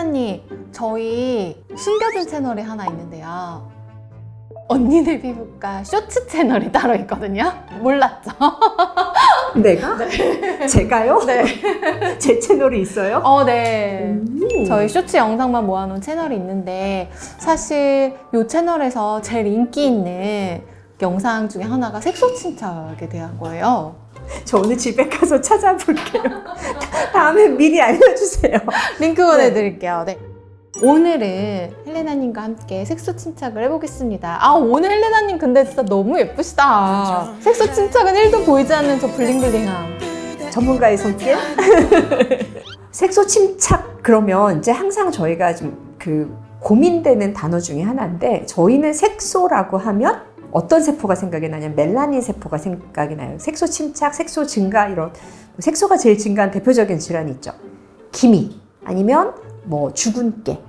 헬레나님, 저희 숨겨진 채널이 하나 있는데요. 언니네 피부과 쇼츠 채널이 따로 있거든요. 몰랐죠? 내가? 제가요? 네. 제 채널이 있어요? 어, 네. 음. 저희 쇼츠 영상만 모아놓은 채널이 있는데 사실 이 채널에서 제일 인기 있는 영상 중에 하나가 색소 침착에 대한 거예요. 저 오늘 집에 가서 찾아볼게요. 다음에 미리 알려주세요. 링크 보내드릴게요. 네. 오늘은 헬레나님과 함께 색소 침착을 해보겠습니다. 아 오늘 헬레나님 근데 진짜 너무 예쁘시다. 색소 침착은 1도 보이지 않는 저 블링블링함. 전문가의 손길. 색소 침착 그러면 이제 항상 저희가 좀 그 고민되는 단어 중에 하나인데 저희는 색소라고 하면 어떤 세포가 생각이 나냐면 멜라닌 세포가 생각이 나요. 색소 침착, 색소 증가 이런 색소가 제일 증가한 대표적인 질환이 있죠. 기미 아니면 뭐 주근깨,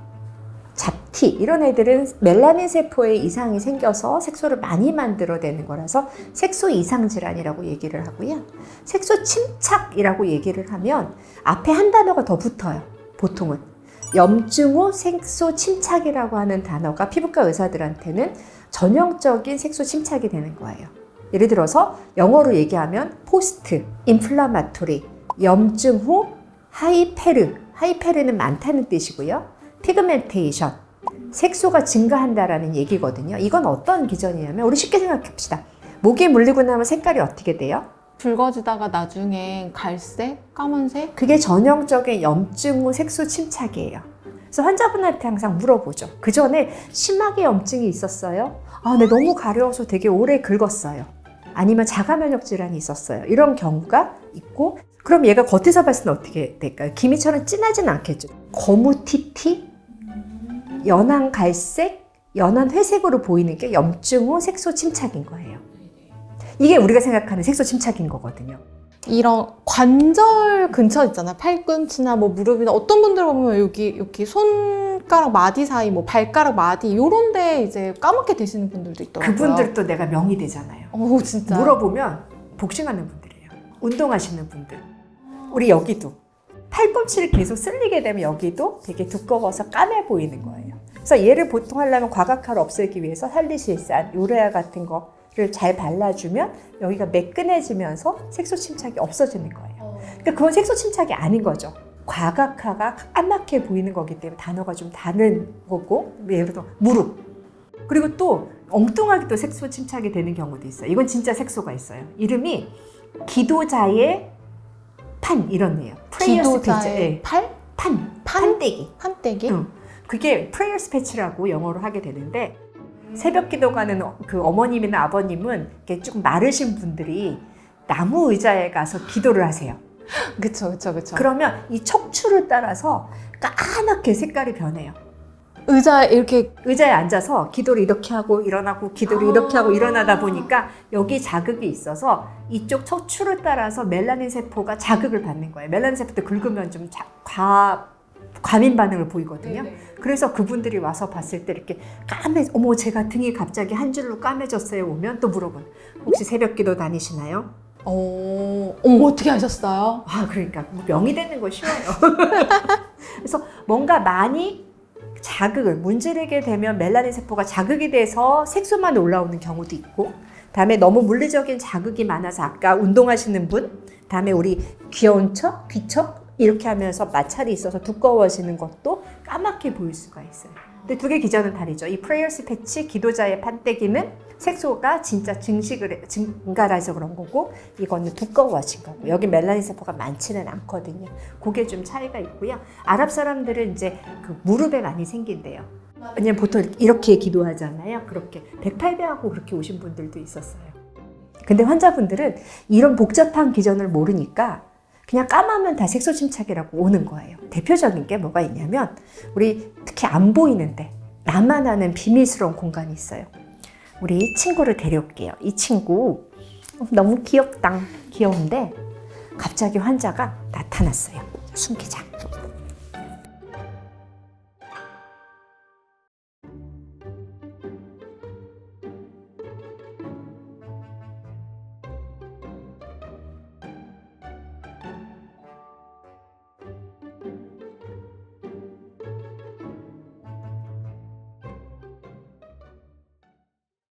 잡티 이런 애들은 멜라닌 세포에 이상이 생겨서 색소를 많이 만들어내는 거라서 색소 이상 질환이라고 얘기를 하고요. 색소 침착이라고 얘기를 하면 앞에 한 단어가 더 붙어요. 보통은 염증 후 색소 침착이라고 하는 단어가 피부과 의사들한테는 전형적인 색소 침착이 되는 거예요. 예를 들어서 영어로 얘기하면 포스트, 인플라마토리, 염증 후 하이페르, 하이페르는 많다는 뜻이고요. 피그멘테이션, 색소가 증가한다라는 얘기거든요. 이건 어떤 기전이냐면 우리 쉽게 생각합시다. 모기에 물리고 나면 색깔이 어떻게 돼요? 붉어지다가 나중에 갈색, 까만색. 그게 전형적인 염증 후 색소 침착이에요. 그래서 환자분한테 항상 물어보죠. 그 전에 심하게 염증이 있었어요? 아, 네, 너무 가려워서 되게 오래 긁었어요. 아니면 자가 면역 질환이 있었어요. 이런 경우가 있고, 그럼 얘가 겉에서 봤을 때 어떻게 될까요? 기미처럼 진하진 않겠죠. 거무티티, 연한 갈색, 연한 회색으로 보이는 게 염증 후 색소 침착인 거예요. 이게 우리가 생각하는 색소 침착인 거거든요. 이런 관절 근처 있잖아요. 팔꿈치나 뭐 무릎이나 어떤 분들 보면 여기 여기 손가락 마디 사이, 뭐 발가락 마디 요런데 이제 까맣게 되시는 분들도 있더라고요. 그분들도 내가 명이 되잖아요. 오 진짜. 물어보면 복싱하는 분들이에요. 운동하시는 분들. 우리 여기도 팔꿈치를 계속 쓸리게 되면 여기도 되게 두꺼워서 까매 보이는 거예요. 그래서 얘를 보통 하려면 과각화를 없애기 위해서 살리실산, 요레아 같은 거를 잘 발라주면 여기가 매끈해지면서 색소 침착이 없어지는 거예요. 그러니까 그건 색소 침착이 아닌 거죠. 과각화가 까맣게 보이는 거기 때문에 단어가 좀 다른 거고 예를 들어 무릎 그리고 또 엉뚱하게 또 색소 침착이 되는 경우도 있어요. 이건 진짜 색소가 있어요. 이름이 기도자의 판 이런네요. 기도자의 팔? 판, 판? 판때기. 판때기? 응. 그게 프레이어스 패치라고 영어로 하게 되는데 새벽 기도 가는 어- 그 어머님이나 아버님은 이렇게 조금 마르신 분들이 나무 의자에 가서 기도를 하세요. 그쵸 그쵸 그쵸. 그러면 이 척추를 따라서 까맣게 색깔이 변해요. 의자 이렇게 의자에 앉아서 기도를 이렇게 하고 일어나고 기도를 이렇게 하고 일어나다 보니까 여기 자극이 있어서 이쪽 척추를 따라서 멜라닌 세포가 자극을 받는 거예요. 멜라닌 세포도 긁으면 좀 자- 과, 과민 반응을 보이거든요. 그래서 그분들이 와서 봤을 때 이렇게 까매, 어머, 제가 등이 갑자기 한 줄로 까매졌어요. 오면 또 물어본. 혹시 새벽 기도 다니시나요? 어, 어머 어떻게 하셨어요? 아, 그러니까 뭐 명이 되는 거 쉬워요. 그래서 뭔가 많이 자극을 문지르게 되면 멜라닌 세포가 자극이 돼서 색소만 올라오는 경우도 있고, 다음에 너무 물리적인 자극이 많아서 아까 운동하시는 분, 다음에 우리 귀여운 척, 귀척 이렇게 하면서 마찰이 있어서 두꺼워지는 것도 까맣게 보일 수가 있어요. 근데 두 개 기전은 다르죠. 이 프레이어스 패치 기도자의 판때기는 색소가 진짜 증식을 해- 증가를 해서 그런 거고 이거는 두꺼워진 거고 여기 멜라닌 세포가 많지는 않거든요. 그게 좀 차이가 있고요. 아랍 사람들은 이제 그 무릎에 많이 생긴대요. 왜냐면 보통 이렇게 기도하잖아요. 그렇게 108배하고 그렇게 오신 분들도 있었어요. 근데 환자분들은 이런 복잡한 기전을 모르니까 그냥 까마면 다 색소 침착이라고 오는 거예요. 대표적인 게 뭐가 있냐면 우리 특히 안 보이는데 나만 아는 비밀스러운 공간이 있어요. 우리 친구를 데려올게요. 이 친구 너무 귀엽다. 귀여운데 갑자기 환자가 나타났어요. 숨기자.